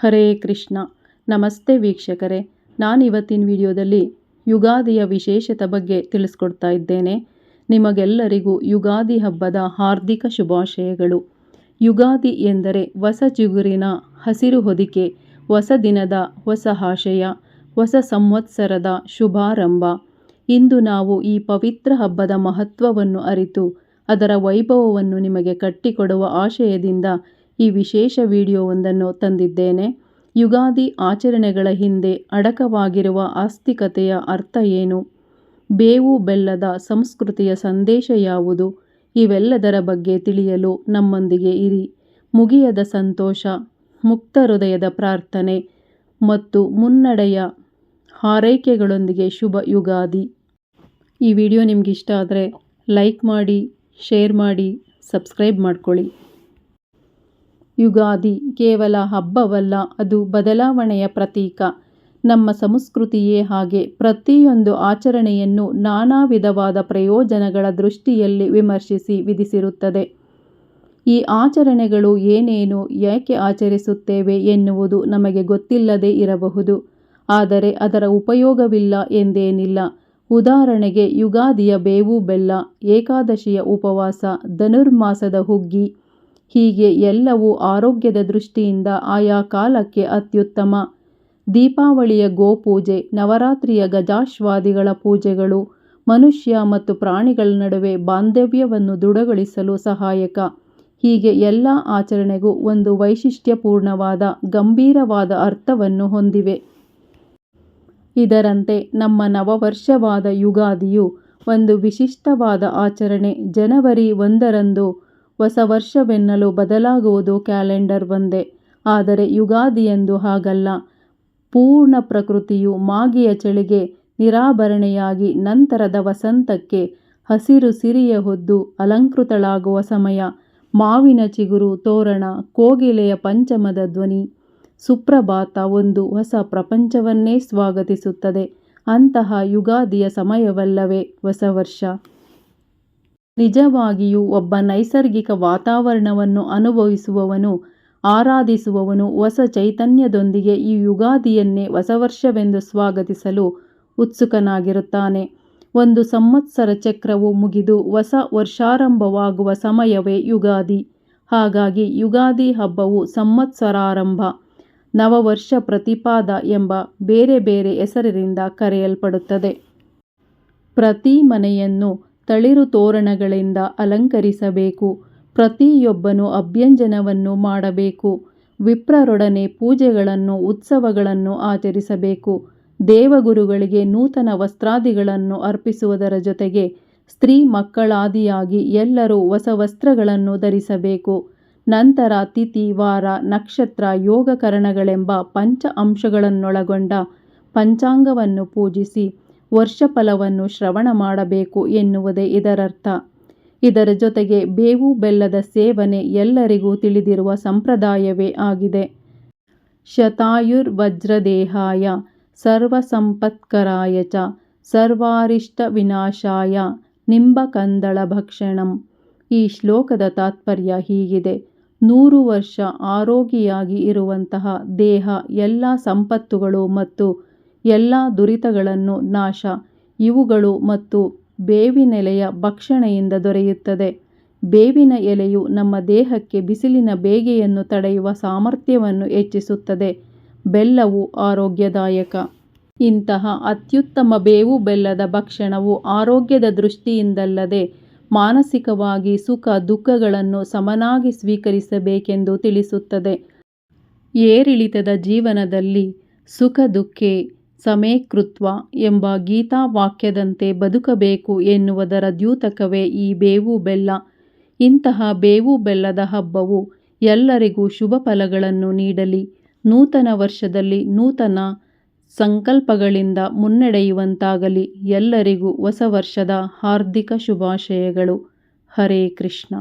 ಹರೇ ಕೃಷ್ಣ. ನಮಸ್ತೆ ವೀಕ್ಷಕರೇ. ನಾನು ಇವತ್ತಿನ ವಿಡಿಯೋದಲ್ಲಿ ಯುಗಾದಿಯ ವಿಶೇಷತೆ ಬಗ್ಗೆ ತಿಳಿಸ್ಕೊಡ್ತಾ ಇದ್ದೇನೆ. ನಿಮಗೆಲ್ಲರಿಗೂ ಯುಗಾದಿ ಹಬ್ಬದ ಹಾರ್ದಿಕ ಶುಭಾಶಯಗಳು. ಯುಗಾದಿ ಎಂದರೆ ಹೊಸ ಚಿಗುರಿನ ಹಸಿರು ಹೊದಿಕೆ, ಹೊಸ ದಿನದ ಹೊಸ ಆಶಯ, ಹೊಸ ಸಂವತ್ಸರದ ಶುಭಾರಂಭ. ಇಂದು ನಾವು ಈ ಪವಿತ್ರ ಹಬ್ಬದ ಮಹತ್ವವನ್ನು ಅರಿತು, ಅದರ ವೈಭವವನ್ನು ನಿಮಗೆ ಕಟ್ಟಿಕೊಡುವ ಆಶಯದಿಂದ ಈ ವಿಶೇಷ ವಿಡಿಯೋವೊಂದನ್ನು ತಂದಿದ್ದೇನೆ. ಯುಗಾದಿ ಆಚರಣೆಗಳ ಹಿಂದೆ ಅಡಕವಾಗಿರುವ ಆಸ್ತಿಕತೆಯ ಅರ್ಥ ಏನು? ಬೇವು ಬೆಲ್ಲದ ಸಂಸ್ಕೃತಿಯ ಸಂದೇಶ ಯಾವುದು? ಇವೆಲ್ಲದರ ಬಗ್ಗೆ ತಿಳಿಯಲು ನಮ್ಮೊಂದಿಗೆ ಇರಿ. ಮುಗಿಯದ ಸಂತೋಷ, ಮುಕ್ತ ಹೃದಯದ ಪ್ರಾರ್ಥನೆ ಮತ್ತು ಮುನ್ನಡೆಯ ಹಾರೈಕೆಗಳೊಂದಿಗೆ ಶುಭ ಯುಗಾದಿ. ಈ ವಿಡಿಯೋ ನಿಮಗಿಷ್ಟ ಆದರೆ ಲೈಕ್ ಮಾಡಿ, ಶೇರ್ ಮಾಡಿ, ಸಬ್ಸ್ಕ್ರೈಬ್ ಮಾಡ್ಕೊಳ್ಳಿ. ಯುಗಾದಿ ಕೇವಲ ಹಬ್ಬವಲ್ಲ, ಅದು ಬದಲಾವಣೆಯ ಪ್ರತೀಕ. ನಮ್ಮ ಸಂಸ್ಕೃತಿಯೇ ಹಾಗೆ. ಪ್ರತಿಯೊಂದು ಆಚರಣೆಯನ್ನು ನಾನಾ ವಿಧವಾದ ಪ್ರಯೋಜನಗಳ ದೃಷ್ಟಿಯಲ್ಲಿ ವಿಮರ್ಶಿಸಿ ವಿಧಿಸಿರುತ್ತದೆ. ಈ ಆಚರಣೆಗಳು ಏನೇನು, ಏಕೆ ಆಚರಿಸುತ್ತೇವೆ ಎನ್ನುವುದು ನಮಗೆ ಗೊತ್ತಿಲ್ಲದೇ ಇರಬಹುದು. ಆದರೆ ಅದರ ಉಪಯೋಗವಿಲ್ಲ ಎಂದೇನಿಲ್ಲ. ಉದಾಹರಣೆಗೆ ಯುಗಾದಿಯ ಬೇವು ಬೆಲ್ಲ, ಏಕಾದಶಿಯ ಉಪವಾಸ, ಧನುರ್ಮಾಸದ ಹುಗ್ಗಿ ಹೀಗೆ ಎಲ್ಲವೂ ಆರೋಗ್ಯದ ದೃಷ್ಟಿಯಿಂದ ಆಯಾ ಕಾಲಕ್ಕೆ ಅತ್ಯುತ್ತಮ. ದೀಪಾವಳಿಯ ಗೋಪೂಜೆ, ನವರಾತ್ರಿಯ ಗಜಾಶ್ವಾದಿಗಳ ಪೂಜೆಗಳು, ಮನುಷ್ಯ ಮತ್ತು ಪ್ರಾಣಿಗಳ ನಡುವೆ ಬಾಂಧವ್ಯವನ್ನು ದೃಢಗೊಳಿಸಲು ಸಹಾಯಕ. ಹೀಗೆ ಎಲ್ಲ ಆಚರಣೆಗೂ ಒಂದು ವೈಶಿಷ್ಟ್ಯಪೂರ್ಣವಾದ, ಗಂಭೀರವಾದ ಅರ್ಥವನ್ನು ಹೊಂದಿವೆ. ಇದರಂತೆ ನಮ್ಮ ನವವರ್ಷವಾದ ಯುಗಾದಿಯು ಒಂದು ವಿಶಿಷ್ಟವಾದ ಆಚರಣೆ. ಜನವರಿ ಒಂದರಂದು ಹೊಸ ವರ್ಷವೆನ್ನಲು ಬದಲಾಗುವುದು ಕ್ಯಾಲೆಂಡರ್ ಒಂದೇ. ಆದರೆ ಯುಗಾದಿಯೆಂದು ಹಾಗಲ್ಲ. ಪೂರ್ಣ ಪ್ರಕೃತಿಯು ಮಾಗಿಯ ಚಳಿಗೆ ನಿರಾಭರಣೆಯಾಗಿ ನಂತರದ ವಸಂತಕ್ಕೆ ಹಸಿರು ಸಿರಿಯ ಹೊದ್ದು ಅಲಂಕೃತಳಾಗುವ ಸಮಯ. ಮಾವಿನ ಚಿಗುರು, ತೋರಣ, ಕೋಗಿಲೆಯ ಪಂಚಮದ ಧ್ವನಿ, ಸುಪ್ರಭಾತ ಒಂದು ಹೊಸ ಪ್ರಪಂಚವನ್ನೇ ಸ್ವಾಗತಿಸುತ್ತದೆ. ಅಂತಹ ಯುಗಾದಿಯ ಸಮಯವಲ್ಲವೇ ಹೊಸ ವರ್ಷ. ನಿಜವಾಗಿಯೂ ಒಬ್ಬ ನೈಸರ್ಗಿಕ ವಾತಾವರಣವನ್ನು ಅನುಭವಿಸುವವನು, ಆರಾಧಿಸುವವನು ಹೊಸ ಚೈತನ್ಯದೊಂದಿಗೆ ಈ ಯುಗಾದಿಯನ್ನೇ ಹೊಸ ವರ್ಷವೆಂದು ಸ್ವಾಗತಿಸಲು ಉತ್ಸುಕನಾಗಿರುತ್ತಾನೆ. ಒಂದು ಸಂವತ್ಸರ ಚಕ್ರವು ಮುಗಿದು ಹೊಸ ವರ್ಷಾರಂಭವಾಗುವ ಸಮಯವೇ ಯುಗಾದಿ. ಹಾಗಾಗಿ ಯುಗಾದಿ ಹಬ್ಬವು ಸಂವತ್ಸರಾರಂಭ. ನವವರ್ಷ ಪ್ರತಿಪಾದ ಎಂಬ ಬೇರೆ ಬೇರೆ ಹೆಸರಿನಿಂದ ಕರೆಯಲ್ಪಡುತ್ತದೆ. ಪ್ರತಿ ಮನೆಯನ್ನು ತಳಿರು ತೋರಣಗಳಿಂದ ಅಲಂಕರಿಸಬೇಕು. ಪ್ರತಿಯೊಬ್ಬನು ಅಭ್ಯಂಜನವನ್ನು ಮಾಡಬೇಕು. ವಿಪ್ರರೊಡನೆ ಪೂಜೆಗಳನ್ನು, ಉತ್ಸವಗಳನ್ನು ಆಚರಿಸಬೇಕು. ದೇವಗುರುಗಳಿಗೆ ನೂತನ ವಸ್ತ್ರಾದಿಗಳನ್ನು ಅರ್ಪಿಸುವುದರ ಜೊತೆಗೆ ಸ್ತ್ರೀ ಮಕ್ಕಳಾದಿಯಾಗಿ ಎಲ್ಲರೂ ಹೊಸ ವಸ್ತ್ರಗಳನ್ನು ಧರಿಸಬೇಕು. ನಂತರ ತಿಥಿ, ವಾರ, ನಕ್ಷತ್ರ, ಯೋಗಕರಣಗಳೆಂಬ ಪಂಚ ಅಂಶಗಳನ್ನೊಳಗೊಂಡ ಪಂಚಾಂಗವನ್ನು ಪೂಜಿಸಿ ವರ್ಷಫಲವನ್ನು ಶ್ರವಣ ಮಾಡಬೇಕು ಎನ್ನುವುದೇ ಇದರರ್ಥ. ಇದರ ಜೊತೆಗೆ ಬೇವು ಬೆಲ್ಲದ ಸೇವನೆ ಎಲ್ಲರಿಗೂ ತಿಳಿದಿರುವ ಸಂಪ್ರದಾಯವೇ ಆಗಿದೆ. ಶತಾಯುರ್ವಜ್ರದೇಹಾಯ ಸರ್ವಸಂಪತ್ಕರಾಯ ಚ ಸರ್ವಾರಿಷ್ಟ ವಿನಾಶಾಯ ನಿಂಬಕಂದಳ ಭಕ್ಷಣಂ. ಈ ಶ್ಲೋಕದ ತಾತ್ಪರ್ಯ ಹೀಗಿದೆ. ನೂರು ವರ್ಷ ಆರೋಗ್ಯಿಯಾಗಿ ಇರುವಂತಹ ದೇಹ ಎಲ್ಲ ಸಂಪತ್ತುಗಳು ಮತ್ತು ಎಲ್ಲ ದುರಿತಗಳನ್ನು ನಾಶ. ಇವುಗಳು ಮತ್ತು ಬೇವಿನೆಲೆಯ ಭಕ್ಷಣೆಯಿಂದ ದೊರೆಯುತ್ತದೆ. ಬೇವಿನ ಎಲೆಯು ನಮ್ಮ ದೇಹಕ್ಕೆ ಬಿಸಿಲಿನ ಬೇಗೆಯನ್ನು ತಡೆಯುವ ಸಾಮರ್ಥ್ಯವನ್ನು ಹೆಚ್ಚಿಸುತ್ತದೆ. ಬೆಲ್ಲವು ಆರೋಗ್ಯದಾಯಕ. ಇಂತಹ ಅತ್ಯುತ್ತಮ ಬೇವು ಬೆಲ್ಲದ ಭಕ್ಷಣವು ಆರೋಗ್ಯದ ದೃಷ್ಟಿಯಿಂದಲ್ಲದೆ ಮಾನಸಿಕವಾಗಿ ಸುಖ ದುಃಖಗಳನ್ನು ಸಮನಾಗಿ ಸ್ವೀಕರಿಸಬೇಕೆಂದು ತಿಳಿಸುತ್ತದೆ. ಏರಿಳಿತದ ಜೀವನದಲ್ಲಿ ಸುಖ ದುಃಖೇ. ಸಮೇ ಎಂಬ ಗೀತಾವಾಕ್ಯದಂತೆ ಬದುಕಬೇಕು ಎನ್ನುವುದರ ದ್ಯೂತಕವೇ ಈ ಬೇವು ಬೆಲ್ಲ. ಇಂತಹ ಬೇವು ಬೆಲ್ಲದ ಹಬ್ಬವು ಎಲ್ಲರಿಗೂ ಶುಭ ಫಲಗಳನ್ನು ನೀಡಲಿ. ನೂತನ ವರ್ಷದಲ್ಲಿ ನೂತನ ಸಂಕಲ್ಪಗಳಿಂದ ಮುನ್ನಡೆಯುವಂತಾಗಲಿ. ಎಲ್ಲರಿಗೂ ಹೊಸ ವರ್ಷದ ಹಾರ್ದಿಕ ಶುಭಾಶಯಗಳು. ಹರೇ ಕೃಷ್ಣ.